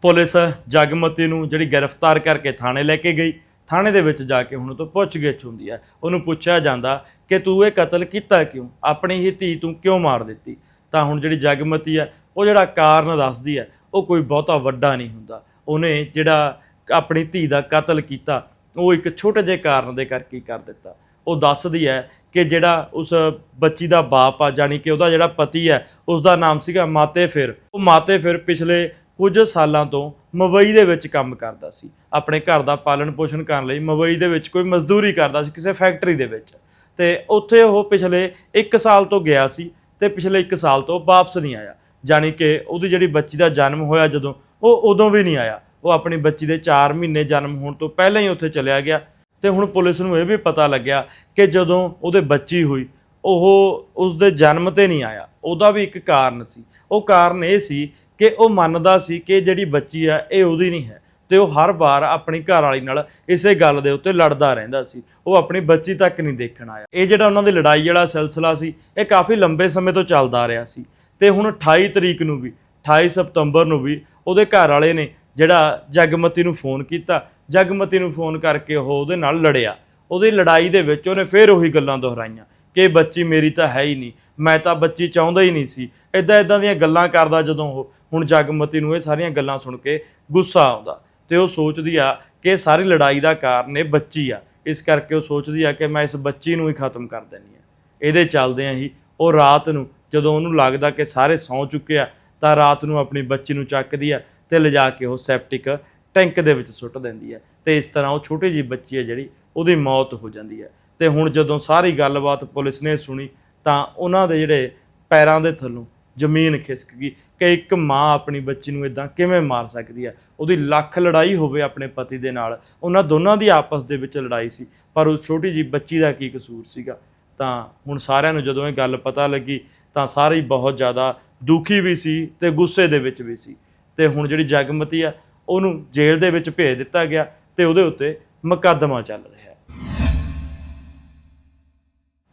ਪੁਲਿਸ ਜਗਮਤੀ ਨੂੰ ਜਿਹੜੀ ਗ੍ਰਿਫਤਾਰ ਕਰਕੇ ਥਾਣੇ ਲੈ ਕੇ ਗਈ ਥਾਣੇ ਦੇ ਵਿੱਚ ਜਾ ਕੇ ਹੁਣ ਉਹ ਤੋਂ ਪੁੱਛਗਿੱਛ ਹੁੰਦੀ ਹੈ। ਉਹਨੂੰ ਪੁੱਛਿਆ ਜਾਂਦਾ ਕਿ ਤੂੰ ਇਹ ਕਤਲ ਕੀਤਾ ਕਿਉਂ? ਆਪਣੀ ਹੀ ਧੀ ਤੂੰ ਕਿਉਂ ਮਾਰ ਦਿੱਤੀ? ਤਾਂ ਹੁਣ ਜਿਹੜੀ ਜਗਮਤੀ ਹੈ, ਉਹ ਜਿਹੜਾ ਕਾਰਨ ਦੱਸਦੀ ਹੈ, ਉਹ ਕੋਈ ਬਹੁਤਾ ਵੱਡਾ ਨਹੀਂ ਹੁੰਦਾ। ਉਹਨੇ ਜਿਹੜਾ ਆਪਣੀ ਧੀ ਦਾ ਕਤਲ ਕੀਤਾ, ਉਹ ਇੱਕ ਛੋਟੇ ਜਿਹੇ ਕਾਰਨ ਦੇ ਕਰਕੇ ਕਰ ਦਿੱਤਾ। ਉਹ ਦੱਸਦੀ ਹੈ ਕਿ ਜਿਹੜਾ ਉਸ ਬੱਚੀ ਦਾ ਬਾਪ ਆ, ਜਾਣੀ ਕਿ ਉਹਦਾ ਜਿਹੜਾ ਪਤੀ ਹੈ ਉਸ ਦਾ ਨਾਮ ਸੀਗਾ ਮਾਤੇ ਫਿਰ। ਉਹ ਮਾਤੇ ਫਿਰ ਪਿਛਲੇ ਕੁਝ ਸਾਲਾਂ ਤੋਂ ਮੁੰਬਈ ਦੇ ਵਿੱਚ ਕੰਮ ਕਰਦਾ ਸੀ। ਆਪਣੇ ਘਰ ਦਾ ਪਾਲਣ ਪੋਸ਼ਣ ਕਰਨ ਲਈ ਮੁੰਬਈ ਦੇ ਵਿੱਚ ਕੋਈ ਮਜ਼ਦੂਰੀ ਕਰਦਾ ਸੀ ਕਿਸੇ ਫੈਕਟਰੀ ਦੇ ਵਿੱਚ। ਤੇ ਉੱਥੇ ਉਹ ਪਿਛਲੇ 1 ਸਾਲ ਤੋਂ ਗਿਆ ਸੀ ਤੇ ਪਿਛਲੇ 1 ਸਾਲ ਤੋਂ ਵਾਪਸ ਨਹੀਂ ਆਇਆ। ਜਾਣੀ ਕਿ ਉਹਦੀ ਜਿਹੜੀ ਬੱਚੀ ਦਾ ਜਨਮ ਹੋਇਆ ਜਦੋਂ, ਉਹ ਉਦੋਂ ਵੀ ਨਹੀਂ ਆਇਆ। ਉਹ ਆਪਣੀ ਬੱਚੀ ਦੇ 4 ਮਹੀਨੇ ਜਨਮ ਹੋਣ ਤੋਂ ਪਹਿਲਾਂ ਹੀ ਉੱਥੇ ਚਲਿਆ ਗਿਆ। ਤੇ ਹੁਣ ਪੁਲਿਸ ਨੂੰ ਇਹ ਵੀ ਪਤਾ ਲੱਗਿਆ ਕਿ ਜਦੋਂ ਉਹਦੇ ਬੱਚੀ ਹੋਈ, ਉਹ ਉਸ ਦੇ ਜਨਮ ਤੇ ਨਹੀਂ ਆਇਆ। ਉਹਦਾ ਵੀ ਇੱਕ ਕਾਰਨ ਸੀ। ਉਹ ਕਾਰਨ ਇਹ ਸੀ ਕਿ ਉਹ ਮੰਨਦਾ ਸੀ ਕਿ ਜਿਹੜੀ ਬੱਚੀ ਆ, ਇਹ ਉਹਦੀ ਨਹੀਂ ਹੈ। ਤੇ ਉਹ ਹਰ ਵਾਰ ਆਪਣੀ ਘਰ ਵਾਲੀ ਨਾਲ ਇਸੇ ਗੱਲ ਦੇ ਉੱਤੇ ਲੜਦਾ ਰਹਿੰਦਾ ਸੀ। ਉਹ ਆਪਣੀ ਬੱਚੀ ਤੱਕ ਨਹੀਂ ਦੇਖਣ ਆਇਆ। ਇਹ ਜਿਹੜਾ ਉਹਨਾਂ ਦੀ ਲੜਾਈ ਵਾਲਾ ਸਿਲਸਿਲਾ ਸੀ, ਇਹ ਕਾਫੀ ਲੰਬੇ ਸਮੇਂ ਤੋਂ ਚੱਲਦਾ ਆ ਰਿਹਾ ਸੀ। ਤੇ ਹੁਣ 28 ਤਰੀਕ ਨੂੰ ਵੀ 28 ਸਤੰਬਰ ਨੂੰ ਵੀ ਉਹਦੇ ਘਰ ਵਾਲੇ ਨੇ ਜਿਹੜਾ ਜਗਮਤੀ ਨੂੰ ਫੋਨ ਕੀਤਾ, ਜਗਮਤੀ ਨੂੰ ਫੋਨ ਕਰਕੇ ਉਹ ਉਹਦੇ ਨਾਲ ਲੜਿਆ। ਉਹਦੀ ਲੜਾਈ ਦੇ ਵਿੱਚ ਉਹਨੇ ਫੇਰ ਉਹੀ ਗੱਲਾਂ ਦੁਹਰਾਈਆਂ। ਕਿ ਬੱਚੀ ਮੇਰੀ ਤਾਂ ਹੈ ਹੀ ਨਹੀਂ, ਮੈਂ ਤਾਂ ਬੱਚੀ ਚਾਹੁੰਦਾ ਹੀ ਨਹੀਂ ਸੀ। ਇਦਾਂ ਇਦਾਂ ਦੀਆਂ ਗੱਲਾਂ ਕਰਦਾ ਜਦੋਂ ਉਹ, ਹੁਣ ਜਗਮਤੀ ਨੂੰ ਇਹ ਸਾਰੀਆਂ ਗੱਲਾਂ ਸੁਣ ਕੇ ਗੁੱਸਾ ਆਉਂਦਾ ਤੇ ਉਹ ਸੋਚਦੀ ਆ ਕਿ ਸਾਰੀ ਲੜਾਈ ਦਾ ਕਾਰਨ ਇਹ ਬੱਚੀ ਆ। ਇਸ ਕਰਕੇ ਉਹ ਸੋਚਦੀ ਆ ਕਿ ਮੈਂ ਇਸ ਬੱਚੀ ਨੂੰ ਹੀ ਖਤਮ ਕਰ ਦੇਣੀ ਆ ਇਹਦੇ ਚੱਲਦਿਆਂ ਹੀ ਉਹ ਰਾਤ ਨੂੰ ਜਦੋਂ ਉਹਨੂੰ ਲੱਗਦਾ ਕਿ ਸਾਰੇ ਸੌਂ ਚੁੱਕੇ ਆ, ਤਾਂ ਰਾਤ ਨੂੰ ਆਪਣੀ ਬੱਚੀ ਨੂੰ ਚੱਕਦੀ ਆ ਤੇ ਲਿਜਾ ਕੇ ਉਹ ਸੈਪਟਿਕ ਟੈਂਕ ਦੇ ਵਿੱਚ ਸੁੱਟ ਦਿੰਦੀ ਹੈ ਤੇ ਇਸ ਤਰ੍ਹਾਂ ਉਹ ਛੋਟੀ ਜਿਹੀ ਬੱਚੀ ਹੈ ਜਿਹੜੀ ਉਹਦੀ ਮੌਤ ਹੋ ਜਾਂਦੀ ਹੈ ਤੇ ਹੁਣ ਜਦੋਂ ਸਾਰੀ ਗੱਲਬਾਤ ਪੁਲਿਸ ਨੇ ਸੁਣੀ ਤਾਂ ਉਹਨਾਂ ਦੇ ਜਿਹੜੇ ਪੈਰਾਂ ਦੇ ਥੱਲੋਂ ਜ਼ਮੀਨ ਖਿਸਕ ਗਈ ਕਿ ਇੱਕ ਮਾਂ ਆਪਣੀ ਬੱਚੀ ਨੂੰ ਇਦਾਂ ਕਿਵੇਂ ਮਾਰ ਸਕਦੀ ਹੈ ਉਹਦੀ ਲੱਖ ਲੜਾਈ ਹੋਵੇ ਆਪਣੇ ਪਤੀ ਦੇ ਨਾਲ, ਉਹਨਾਂ ਦੋਨਾਂ ਦੀ ਆਪਸ ਦੇ ਵਿੱਚ ਲੜਾਈ ਸੀ, ਪਰ ਉਹ ਛੋਟੀ ਜਿਹੀ ਬੱਚੀ ਦਾ ਕੀ ਕਸੂਰ ਸੀਗਾ? ਤਾਂ ਹੁਣ ਸਾਰਿਆਂ ਨੂੰ ਜਦੋਂ ਇਹ ਗੱਲ ਪਤਾ ਲੱਗੀ ਤਾਂ ਸਾਰੇ ਹੀ ਬਹੁਤ ਜ਼ਿਆਦਾ ਦੁਖੀ ਵੀ ਸੀ ਤੇ ਗੁੱਸੇ ਦੇ ਵਿੱਚ ਵੀ ਸੀ। ਤੇ ਹੁਣ ਜਿਹੜੀ ਜਗਮਤੀ ਆ, ਉਹਨੂੰ ਜੇਲ੍ਹ ਦੇ ਵਿੱਚ ਭੇਜ ਦਿੱਤਾ ਗਿਆ ਤੇ ਉਹਦੇ ਉੱਤੇ ਮੁਕੱਦਮਾ ਚੱਲ ਰਿਹਾ।